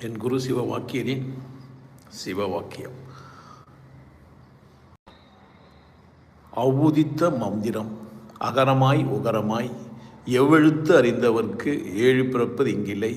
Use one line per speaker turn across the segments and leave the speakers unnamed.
என் குரு சிவ வாக்கியரின் சிவ வாக்கியம் அவ்வுதித்த மந்திரம் அகரமாய் உகரமாய் எவ்வெழுத்து அறிந்தவர்க்கு ஏழு பிறப்பது இங்கில்லை.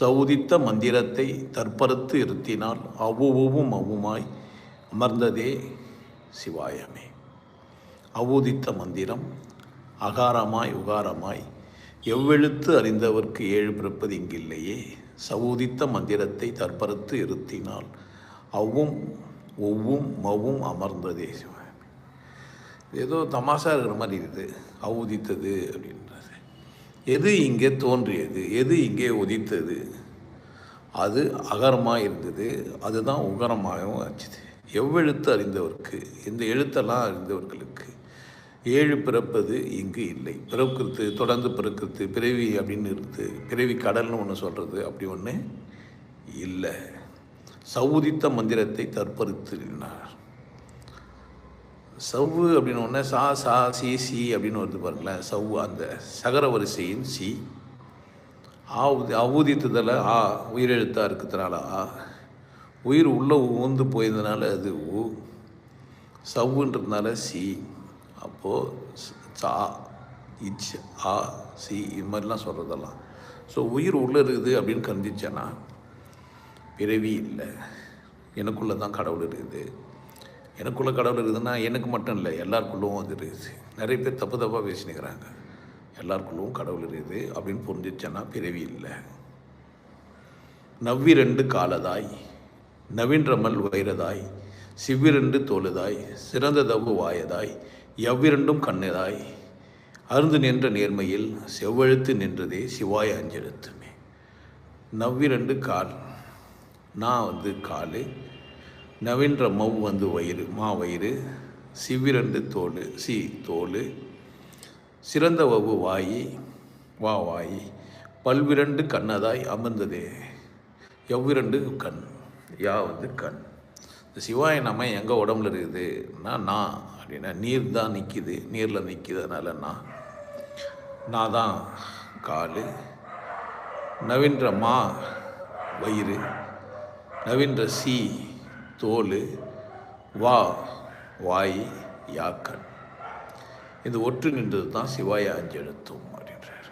சவுதித்த மந்திரத்தை தற்பறுத்து இருத்தினால் அவ்வுவும் அவ்வுமாய் அமர்ந்ததே சிவாயமே. அவுதித்த மந்திரம் அகாரமாய் உகாரமாய் எவ்வெழுத்து அறிந்தவர்க்கு ஏழு பிறப்பது இங்கில்லையே? சவுதித்த மந்திரத்தை தற்பறுத்து இருத்தினால் அவ்வும் ஒவ்வும் மவ்வும் அமர்ந்ததே சிவாயமே ஏதோ தமாஷா இருக்கிற மாதிரி இருக்குது அவுதித்தது அப்படின்றது. எது இங்கே தோன்றியது? எது இங்கே உதித்தது? அது அகரமாக இருந்தது. அதுதான் உகரமாகவும் ஆச்சுது. எவ்வெழுத்து அறிந்தவர்க்கு? இந்த எழுத்தெல்லாம் அறிந்தவர்களுக்கு ஏழு பிறப்பது இங்கு இல்லை. பிறக்கிறது தொடர்ந்து பிறக்கிறது பிறவி அப்படின்னு இருக்குது பிறவி கடல்னு ஒன்று சொல்கிறது அப்படி ஒன்று இல்லை. சவுதித்த மந்திரத்தை தற்பறுத்தினார் சவ்வு அப்படின்னு ஒன்று சா சா சி சி அப்படின்னு வருது பாருங்களேன். சவ்வு அந்த சகர வரிசையின் சி. ஆ உதி அவுதித்ததில் ஆ உயிரெழுத்தாக இருக்கிறதுனால ஆ. உயிர் உள்ளே ஊந்து போயிருந்தனால அது ஊ. சவ்வுன்றதுனால சி. அப்போது சா இச் ஆ சி இது மாதிரிலாம் சொல்கிறதெல்லாம் ஸோ உயிர் உள்ளே இருக்குது அப்படின்னு கருதிச்சேன்னா பிறவி இல்லை. எனக்குள்ளே தான் கடவுள் இருக்குது. எனக்குள்ளே கடவுள் இருக்குதுன்னா எனக்கு மட்டும் இல்லை எல்லாருக்குள்ளவும் அது இருக்குது. நிறைய பேர் தப்பு தப்பாக பேசினுக்கிறாங்க. எல்லாருக்குள்ளவும் கடவுள் இருக்குது அப்படின்னு புரிஞ்சிச்சேன்னா பிறவி இல்லை. நவ்வி ரெண்டு காலதாய் நவீன்றமல் வைரதாய் சிவ்விரண்டு தோலுதாய் சிறந்த தவு வாயதாய் எவ்விரண்டும் கண்ணதாய். அருந்து நின்ற நேர்மையில் செவ்வெழுத்து நின்றதே சிவாய அஞ்செழுத்துமே நவ்விரண்டு கால் நான் வந்து காலு நவின்ற மவ் வந்து வயிறு மா வயிறு சிவ்விரண்டு தோல் சி தோல் சிறந்த வவு வாயி வா வாயி பல்விரண்டு கண்ணதாய் அமர்ந்ததே. எவ்விரண்டு கண் யா வந்து கண். இந்த சிவாய நாம எங்கள் உடம்புல இருக்குதுன்னா நான் அப்படின்னா நீர் தான் நிற்கிது நீரில் நிற்கிது நான் நான் தான் கால் நவீன்ற மா வயிறு நவீன்ற சி தோல் வா வாய் யாக்கன். இது ஒற்று நின்றது தான் சிவாய அஞ்செழுத்தும் அப்படின்றார்.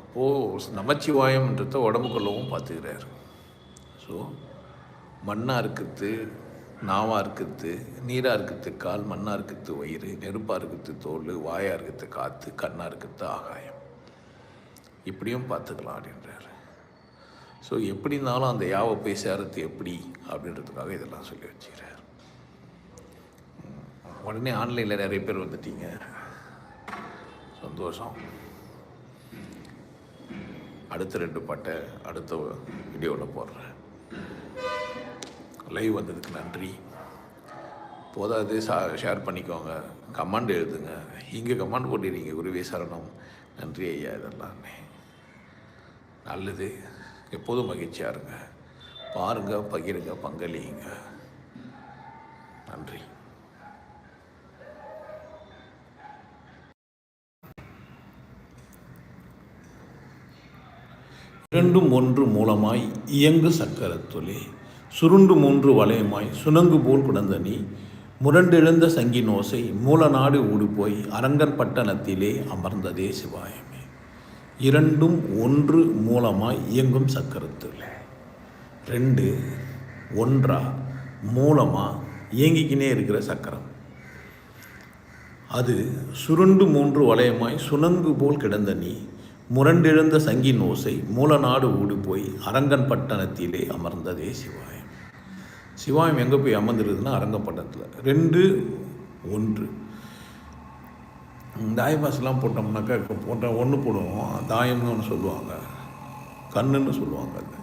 அப்போது நமச்சிவாயம்ன்றத உடம்புக்குள்ளவும் பார்த்துக்கிறார். ஸோ மண்ணாக இருக்கிறது நாவாக இருக்கிறது நீராக இருக்கிறது கால் மண்ணாக இருக்கிறது வயிறு நெருப்பாக இருக்கிறது தோல் வாயாக இருக்கிறது காற்று கண்ணாக இருக்கிறது ஆகாயம். இப்படியும் பார்த்துக்கலாம் அப்படின்றாரு. ஸோ எப்படி இருந்தாலும் அந்த யாவை போய் சேரத்து எப்படி அப்படின்றதுக்காக இதெல்லாம் சொல்லி வச்சுக்கிறார். உடனே ஆன்லைனில் நிறைய பேர் வந்துட்டீங்க. சந்தோஷம். அடுத்த ரெண்டு பாட்டை அடுத்த வீடியோவில் போடுறேன். லைவ் வந்ததுக்கு நன்றி. போதாது சா ஷேர் பண்ணிக்கோங்க. கமெண்ட் எழுதுங்க. இங்கே கமெண்ட் போட்டிருக்கீங்க குருவே சரணம். நன்றி ஐயா இதெல்லாம். நல்லது. எப்போதும் மகிழ்ச்சியாக இருங்க. பாருங்க பகிருங்க பங்களிங்க நன்றி. இரண்டும் ஒன்று மூலமாய் இயங்கு சக்கரத்துளே சுருண்டு மூன்று வளையமாய் சுனங்கு போல் கிடந்த நீ முரண்டெழுந்த சங்கின் ஓசை மூலநாடு ஊடுபோய் அரங்கன் பட்டணத்திலே அமர்ந்ததே சிவாயமே. இரண்டும் ஒன்று மூலமாய் இயங்கும் சக்கரத்தில் ரெண்டு ஒன்றா மூலமாக இயங்கிக்கினே இருக்கிற சக்கரம். அது சுருண்டு மூன்று வளையமாய் சுனங்கு போல் கிடந்த நீ முரண்டெழுந்த சங்கின் ஓசை மூலநாடு ஊடு போய் அரங்கன் பட்டணத்திலே அமர்ந்ததே சிவாயம். சிவாயம் எங்கே போய் அமர்ந்துருதுன்னா அரங்கப்பட்டத்தில் ரெண்டு ஒன்று. தாயபாசெலாம் போட்டோம்னாக்கா இப்போ போட்ட ஒன்று போடுவோம் தாயம்னு ஒன்று சொல்லுவாங்க. கண்ணுன்னு சொல்லுவாங்க அது.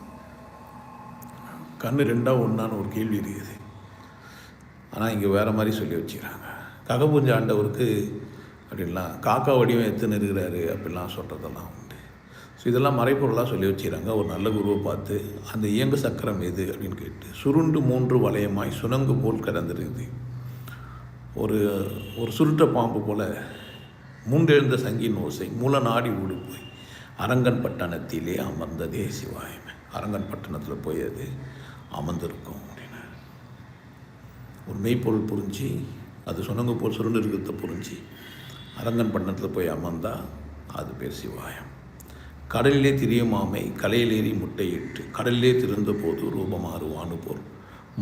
கண்ணு ரெண்டாக ஒன்றான்னு ஒரு கேள்வி இருக்குது. ஆனால் இங்கே வேறு மாதிரி சொல்லி வச்சுக்கிறாங்க. ககபூஞ்ச ஆண்டவருக்கு அப்படின்லாம் காக்கா வடிவம் எத்தனை இருக்கிறாரு அப்படிலாம் சொல்கிறதெல்லாம் ஸோ இதெல்லாம் மறைப்பொருளாக சொல்லி வச்சுக்கிறாங்க. ஒரு நல்ல குருவை பார்த்து அந்த இயங்கு சக்கரம் எது? அப்படின்னு கேட்டு சுருண்டு மூன்று வளையமாய் சுனங்கு போல் கிடந்திருக்குது ஒரு ஒரு சுருட்ட பாம்பு போல் மூன்றெழுந்த சங்கின் ஓசை மூல நாடி ஊடு போய் அரங்கன் பட்டணத்திலே அமர்ந்ததே சிவாயமே அரங்கன் பட்டணத்தில் போய் அது அமர்ந்திருக்கும் அப்படின்னு ஒரு மெய்ப்பொருள் புரிஞ்சு அது சுனங்கு போல் சுருண்டு இருக்கிறத புரிஞ்சு அரங்கன் பட்டணத்தில் போய் அமர்ந்தால் அது பேர் சிவாயம். கடலிலே திரியுமாமை கலையிலேறி முட்டையிட்டு கடலிலே திறந்த போது ரூபமாறுவானு போர்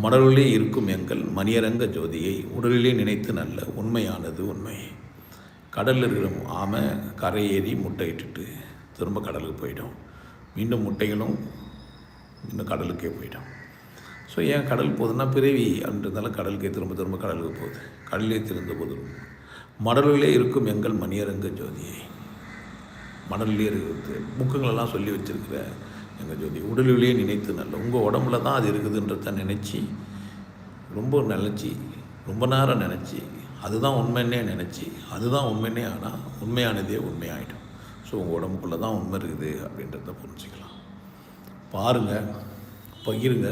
மடலிலே இருக்கும் எங்கள் மணியரங்க ஜோதியை உடலிலே நினைத்து நல்ல உண்மையானது உண்மையே கடலில் இருக்கிற ஆமை கரையேறி முட்டையிட்டுட்டு திரும்ப கடலுக்கு போயிடும். மீண்டும் முட்டைகளும் இன்னும் கடலுக்கே போயிடும். ஸோ ஏன் கடல் போகுதுன்னா பிறவி அப்படின்றதால கடலுக்கே திரும்ப திரும்ப கடலுக்கு போகுது. கடலிலே திறந்த போது மடலிலே இருக்கும் எங்கள் மணியரங்க ஜோதியை மணல்லே இருக்கிறது புக்குங்களெல்லாம் சொல்லி வச்சிருக்கிற எங்கள் ஜோதி உடலிலேயே நினைத்து நல்ல உங்கள் உடம்புல தான் அது இருக்குதுன்றத நினச்சி ரொம்ப நினச்சி ரொம்ப நேரம் நினச்சி அதுதான் உண்மைன்னே நினச்சி அதுதான் உண்மைன்னே ஆனால் உண்மையானதே உண்மையாயிடும். ஸோ உங்கள் உடம்புக்குள்ளே தான் உண்மை இருக்குது அப்படின்றத புரிஞ்சுக்கலாம். பாருங்கள் பகிருங்க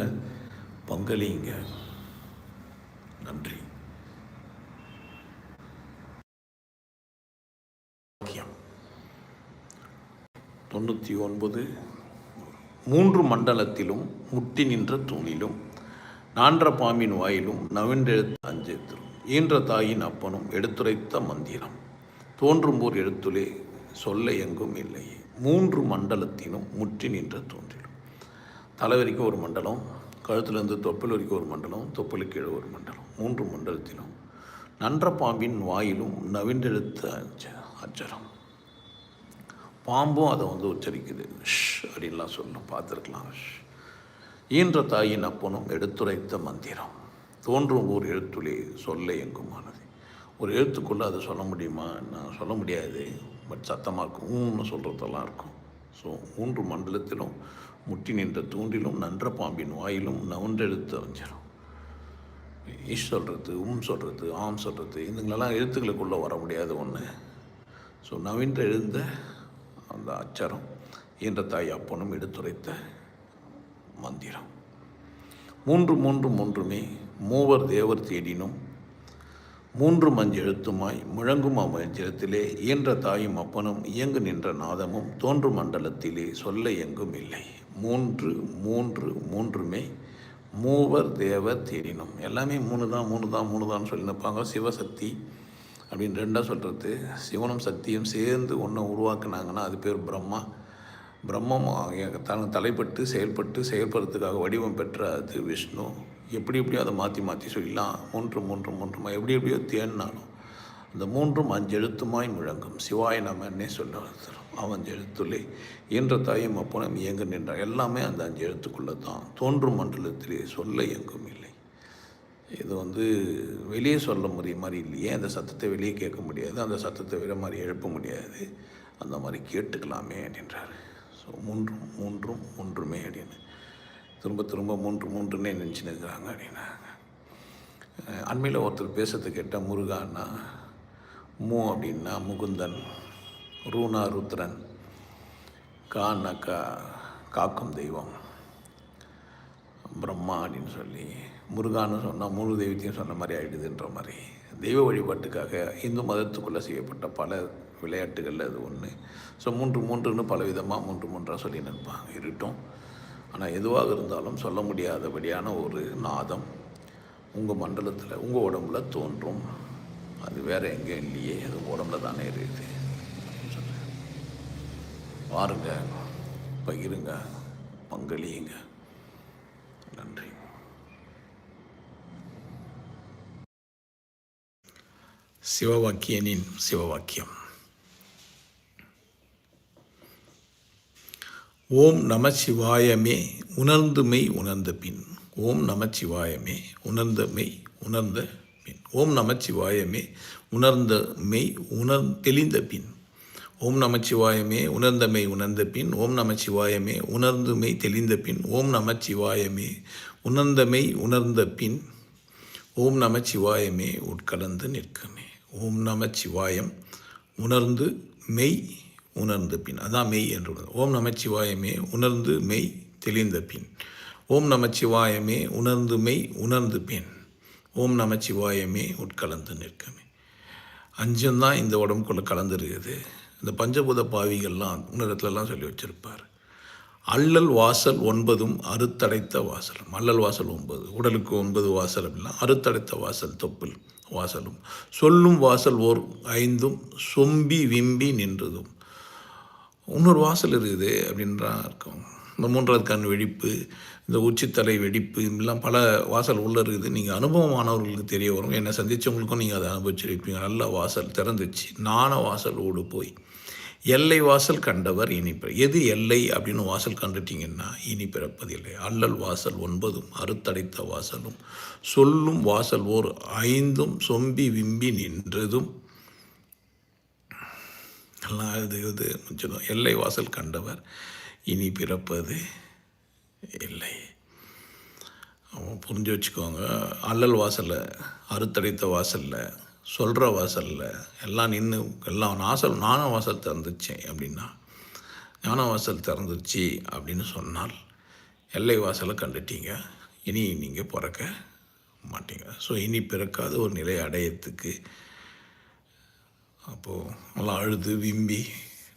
பங்களிங்க. நன்றி வாக்கியம் தொண்ணூற்றி ஒன்பது மூன்று மண்டலத்திலும் முட்டி நின்ற தூணிலும் நான்ற பாம்பின் வாயிலும் நவென்றெழுத்த அஞ்செழுத்திலும் ஈன்ற தாயின் அப்பனும் எடுத்துரைத்த மந்திரம் தோன்றும் போர் எழுத்துலே சொல்ல எங்கும் இல்லையே. மூன்று மண்டலத்திலும் முற்றி நின்ற தோன்றிலும். தலை வரைக்கும் ஒரு மண்டலம் கழுத்துலேருந்து தொப்பில் வரைக்கும் ஒரு மண்டலம் தொப்பிலுக்கு கீழே ஒரு மண்டலம். மூன்று மண்டலத்திலும் நன்ற பாம்பின் வாயிலும் நவின்றெழுத்த அஞ்ச அச்சரம் பாம்பும் அதை வந்து உச்சரிக்குது. ஷ் அப்படின்லாம் சொல்லணும் பார்த்துருக்கலாம். ஷ். ஈன்ற தாயின் அப்பனும் எடுத்துரைத்த மந்திரம். தோன்றும் ஒரு எழுத்துளி சொல்ல எங்குமானது. ஒரு எழுத்துக்குள்ளே அதை சொல்ல முடியுமா? நான் சொல்ல முடியாது. பட் சத்தமாக இருக்கும். ஊன்னு சொல்கிறதெல்லாம் இருக்கும். ஸோ மூன்று மண்டலத்திலும் முட்டி நின்ற தூண்டிலும் நன்ற பாம்பின் வாயிலும் நவன்றெழுத்த அமைஞ்சிடும் ஈஷ் சொல்கிறது உம் சொல்கிறது ஆம் சொல்கிறது இதுங்களெல்லாம் எழுத்துக்களுக்குள்ளே வர முடியாத ஒன்று ஸோ நவீன்ற எழுந்த அந்த அச்சரம் என்ற தாய் அப்பனும் எடுத்துரைத்த மந்திரம். மூன்று மூன்று மூன்றுமே மூவர் தேவர் தேடினும் மூன்று மஞ்செழுத்துமாய் முழங்கும் அம்மஞ்சலத்திலே இயன்ற தாயும் அப்பனும் இயங்கு நின்ற நாதமும் தோன்று மண்டலத்திலே சொல்ல எங்கும் இல்லை. மூன்று மூன்று மூன்றுமே மூவர் தேவர் தேடினும். எல்லாமே மூணு தான் மூணு தான் மூணு தான் சொல்லி நிற்பாங்க சிவசக்தி அப்படின்னு ரெண்டாக சொல்கிறது சிவனும் சக்தியும் சேர்ந்து ஒன்று உருவாக்குனாங்கன்னா அது பேர் பிரம்மா. பிரம்மம் தனக்கு தலைப்பட்டு செயல்பட்டு செயல்படுறதுக்காக வடிவம் பெற்ற அது விஷ்ணு. எப்படி எப்படியோ அதை மாற்றி மாற்றி சொல்லலாம் மூன்று மூன்று மூன்றுமா எப்படி எப்படியோ தேன்னாலும் அந்த மூன்றும் அஞ்செழுத்துமாய் முழங்கும். நம்ம என்னே சொல்ல அவன் எழுத்துலே இயன்ற தாயும் அப்போனும் இயங்கு நின்றார். எல்லாமே அந்த அஞ்சு எழுத்துக்குள்ளே தான் தோன்றும் மண்டலத்திலே சொல்ல எங்கும் இல்லை இது வந்து வெளியே சொல்ல முடிய மாதிரி இல்லையே அந்த சத்தத்தை வெளியே கேட்க முடியாது? அந்த சத்தத்தை வேறு மாதிரி எழுப்ப முடியாது. அந்த மாதிரி கேட்டுக்கலாமே அப்படின்றார். ஸோ மூன்றும் மூன்றும் ஒன்றுமே அப்படின்னு. திரும்ப திரும்ப மூன்று மூன்றுன்னே நினச்சின்னு இருக்கிறாங்க அப்படின்னாங்க அண்மையில் ஒருத்தர் பேசுறது கேட்டால் முருகான்னா மூ அப்படின்னா முகுந்தன் ரூனா ருத்ரன் கான்னாக்கா காக்கும் தெய்வம் பிரம்மா அப்படின்னு சொல்லி முருகான்னு சொன்னால் முழு தெய்வத்தையும் சொன்ன மாதிரி ஆகிடுதுன்ற மாதிரி. தெய்வ வழிபாட்டுக்காக இந்து மதத்துக்குள்ளே செய்யப்பட்ட பல விளையாட்டுகளில் அது ஒன்று ஸோ மூன்று மூன்றுன்னு பல விதமாக மூன்று மூன்றாக சொல்லி நிற்பாங்க இருட்டும். ஆனால் எதுவாக இருந்தாலும் சொல்ல முடியாதபடியான ஒரு நாதம் உங்கள் மண்டலத்தில் உங்கள் உடம்புல தோன்றும். அது வேறு எங்கேயும் இல்லையே. அது உடம்புல தானே இருக்குது. சொல்கிறேன் பாருங்க பகிருங்க பங்களியுங்க. நன்றி. சிவவாக்கியனின் சிவவாக்கியம் ஓம் நம சிவாயமே உணர்ந்து மெய் உணர்ந்த பின். ஓம் நம சிவாயமே உணர்ந்த மெய் உணர்ந்த பின். ஓம் நம சிவாயமே உணர்ந்த மெய் உணர் தெளிந்த பின். ஓம் நமச்சிவாயமே உணர்ந்த மெய் உணர்ந்த பின். ஓம் நமச்சிவாயமே உணர்ந்து மெய் தெளிந்த பின். ஓம் நமச்சிவாயமே உணர்ந்த மெய் உணர்ந்த பின். ஓம் நமச்சிவாயமே உட்கலந்து நிற்குமே ஓம் நமச்சிவாயம் உணர்ந்து மெய் உணர்ந்த பின். அதான் மெய் என்று உணர்ந்து. ஓம் நமச்சிவாயமே உணர்ந்து மெய் தெளிந்த பின். ஓம் நமச்சிவாயமே உணர்ந்து மெய் உணர்ந்து பின். ஓம் நமச்சிவாயமே உட்கலந்து நிற்கமே. அஞ்சும்தான் இந்த உடம்புக்குள்ளே கலந்துருக்குது. இந்த பஞ்சபூத பாவிகள்லாம் உணரத்துலலாம் சொல்லி வச்சுருப்பார். அல்லல் வாசல் ஒன்பதும் அறுத்தடைத்த வாசலும். அல்லல் வாசல் ஒன்பது உடலுக்கு ஒன்பது வாசல் அப்படின்னா அறுத்தடைத்த வாசல் தொப்பில் வாசலும். சொல்லும் வாசல் ஓர் ஐந்தும் சொம்பி விம்பி நின்றதும். இன்னொரு வாசல் இருக்குது அப்படின்றா இருக்கும். இந்த மூன்றாவது கண் வெடிப்பு இந்த உச்சித்தலை வெடிப்பு இப்படிலாம் பல வாசல் உள்ளே இருக்குது. நீங்கள் அனுபவமானவர்களுக்கு தெரிய வரும். என்னை சந்தித்தவங்களுக்கும் நீங்கள் அதை அனுபவிச்சிருப்பீங்க. நல்ல வாசல் திறந்துச்சு. நான வாசல் ஓடு போய். எல்லை வாசல் கண்டவர் இனி பிற எது எல்லை அப்படின்னு வாசல் கண்டுட்டீங்கன்னா இனி பிறப்பதில்லை அல்லல் வாசல் ஒன்பதும் அறுத்தடைத்த வாசலும் சொல்லும் வாசல் ஓர் ஐந்தும் சொம்பி விம்பி நின்றதும். எல்லாம் இது இது முடிச்சதும் எல்லை வாசல் கண்டவர் இனி பிறப்பது இல்லை. அவன் புரிஞ்சு வச்சுக்கோங்க. அல்லல் வாசலில் அறுத்தடைத்த வாசலில் சொல்கிற வாசலில் எல்லாம் நின்று எல்லாம் நாசல் ஞான வாசல் திறந்துச்சேன் அப்படின்னா ஞான வாசல் திறந்துச்சு அப்படின்னு சொன்னால் எல்லை வாசலை கண்டுட்டீங்க. இனி நீங்கள் பிறக்க மாட்டீங்க. ஸோ இனி பிறக்காத ஒரு நிலை அடையத்துக்கு அப்போது நல்லா அழுது விம்பி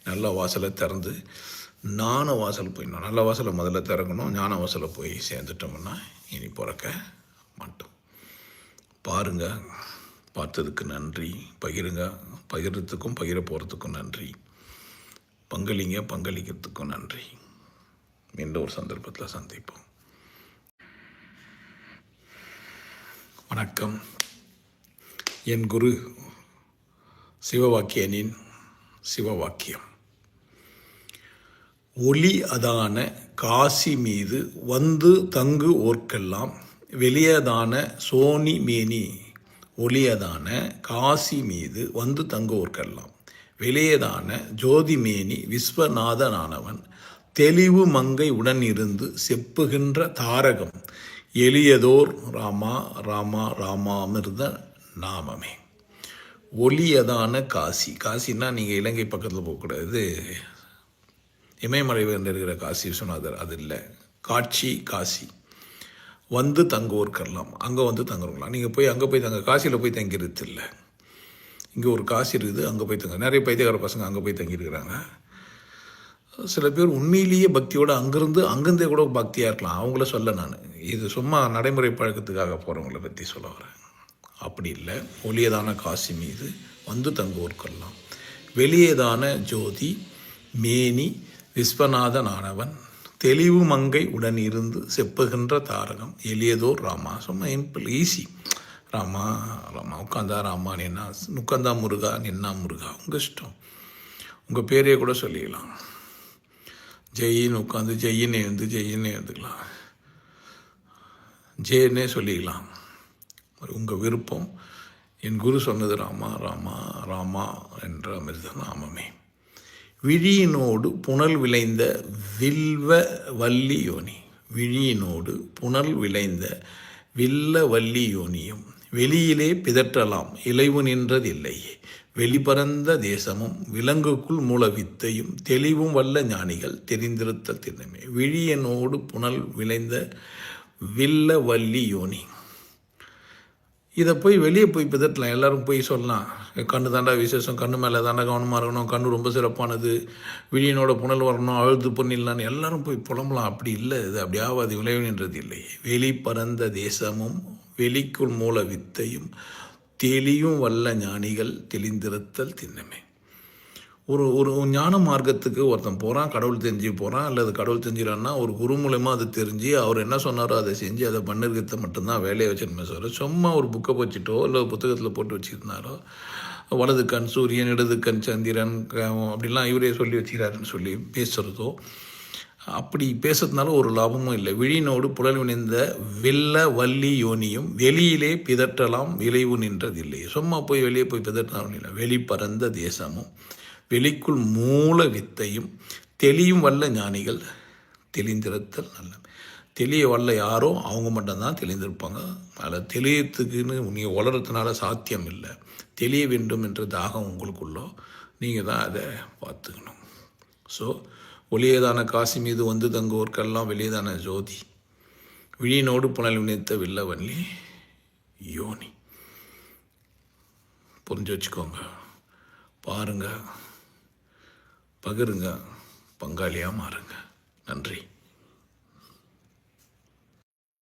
நல்ல வாசலை திறந்து ஞான வாசல் போயிடணும் நல்ல வாசலை முதல்ல திறக்கணும் ஞான வாசலை போய் சேர்ந்துட்டோம்னா இனி பிறக்க மாட்டோம். பாருங்க பார்த்ததுக்கு நன்றி. பகிருங்க. பகிர்றதுக்கும் பகிர போகிறதுக்கும் நன்றி. பங்களிங்க பங்களிக்கிறதுக்கும் நன்றி. மீண்டும் ஒரு சந்தர்ப்பத்தில் சந்திப்போம். வணக்கம். என் குரு சிவவாக்கியனின் சிவவாக்கியம். ஒளி அதான காசி மீது வந்து தங்கு ஓர்க்கெல்லாம் வெளியதான சோனி மேனி ஒளியதான காசி மீது வந்து தங்குவோர்க்கெல்லாம். வெளியதான ஜோதிமேனி விஸ்வநாதனானவன் தெளிவு மங்கை உடன் இருந்து செப்புகின்ற தாரகம். எளியதோர் ராமா ராமா ராமாமிர்த நாமமே. ஒளியதான காசி. காசின்னா நீங்கள் இலங்கை பக்கத்தில் போகக்கூடாது. இமயமலை இருக்கிற காசி விஸ்வநாதர். அது இல்லை. காட்சி காசி. வந்து தங்குவோர்க்கெல்லாம் அங்கே வந்து தங்குறவங்களாம் நீங்கள் போய் அங்கே போய் தங்க காசியில் போய் தங்கிறது இல்லை. இங்கே ஒரு காசி இருக்குது அங்கே போய் தங்க. நிறைய பைத்தியக்கார பசங்க அங்கே போய் தங்கியிருக்கிறாங்க. சில பேர் உண்மையிலேயே பக்தியோடு அங்கேருந்து அங்கேருந்தே கூட பக்தியாக இருக்கலாம். அவங்கள சொல்ல நான். இது சும்மா நடைமுறை பழக்கத்துக்காக போகிறவங்கள பற்றி சொல்ல வரேன். அப்படி இல்லை. ஒளியதான காசி மீது வந்து தங்குவோர்க்கெல்லாம். வெளியேதான ஜோதி மேனி விஸ்வநாதனானவன் தெளிவு மங்கை உடன் இருந்து செப்புகின்ற தாரகம். எளியதோர் ராமா. சும்மா இம்பிள் ஈஸி. ராமா ராமா உட்காந்தா ராமா நின்னா உட்காந்தா முருகா நின்னா முருகா. உங்கள் இஷ்டம். உங்கள் பேரையே கூட சொல்லிக்கலாம் ஜெயின்னு உட்காந்து ஜெயின்னு எழுந்து ஜெயின்னு எழுந்துக்கலாம். ஜெயன்னே சொல்லிக்கலாம் உங்கள் விருப்பம். என் குரு சொன்னது ராமா ராமா ராமா என்ற அமிர்த நாமமே விழியினோடு புனல் விளைந்த வில்வ வள்ளி யோனி. விழியினோடு புனல் விளைந்த வில்ல வள்ளி யோனியும் வெளியிலே பிதற்றலாம் இளைவு நின்றதில்லையே. வெளிபரந்த தேசமும் விலங்குக்குள் மூல வித்தையும் தெளிவும் வல்ல ஞானிகள் தெரிந்திருத்த தினமே விழியனோடு புனல் விளைந்த வில்ல வள்ளி யோனி. இதை போய் வெளியே போய் பிதட்டலாம். எல்லாரும் போய் சொல்லலாம். கண்ணு தாண்டா விசேஷம். கண்ணு மேலே தாண்டா கவனமாக இருக்கணும். கண்ணு ரொம்ப சிறப்பானது. விழியனோட புனல் வரணும். அழுது பண்ணிடலான்னு எல்லாரும் போய் புலம்பலாம். அப்படி இல்லை. இது அப்படி ஆகாது விளைவுன்றது இல்லை. வெளி பரந்த தேசமும் வெளிக்குள் மூல வித்தையும் தெளியும் வல்ல ஞானிகள் தெளிந்திருத்தல் திண்ணமே. ஒரு ஒரு ஞான மார்க்கத்துக்கு ஒருத்தன் போகிறான் கடவுள் தெரிஞ்சு போகிறான் அல்லது கடவுள் தெரிஞ்சிடான்னா ஒரு குரு மூலயமா அதை தெரிஞ்சு அவர் என்ன சொன்னாரோ அதை செஞ்சு அதை பண்ணிருக்கிறத மட்டும்தான் வேலையை வச்சிருமே சொல்ல சும்மா ஒரு புக்கை வச்சுட்டோ இல்லை புத்தகத்தில் போட்டு வச்சுருந்தாரோ வலது கண் சூரியன் இடது கண் சந்திரன் அப்படிலாம் இவரே சொல்லி வச்சுக்கிறாருன்னு சொல்லி பேசுகிறதோ அப்படி பேசுறதுனால ஒரு லாபமும் இல்லை. விழினோடு புலல் வினைந்த வெள்ள வள்ளி யோனியும் வெளியிலே பிதற்றலாம் விளைவு நின்றதில்லை சும்மா போய் வெளியே போய் பிதற்றலாம் இல்லை. வெளி பறந்த தேசமும். வெளிக்குள் மூல வித்தையும் தெளியும் வல்ல ஞானிகள் தெளிந்திருத்தல் நல்ல. தெளிய வல்ல யாரோ அவங்க மட்டும்தான் தெளிந்திருப்பாங்க. அதில் தெளியத்துக்குன்னு நீங்கள் வளர்கிறதுனால சாத்தியம் இல்லை தெளிய வேண்டும் என்ற தாகம் உங்களுக்குள்ளோ நீங்கள் தான் அதை பார்த்துக்கணும். ஸோ ஒளியதான காசி மீது வந்து தங்குவோர்க்கெல்லாம் வெளியேதான ஜோதி. விழியினோடு புனல் வினைத்த வில்லவன்லி யோனி. புரிஞ்சு வச்சுக்கோங்க. பாருங்கள் பகிருங்க பங்காளியாக மாறுங்க. நன்றி.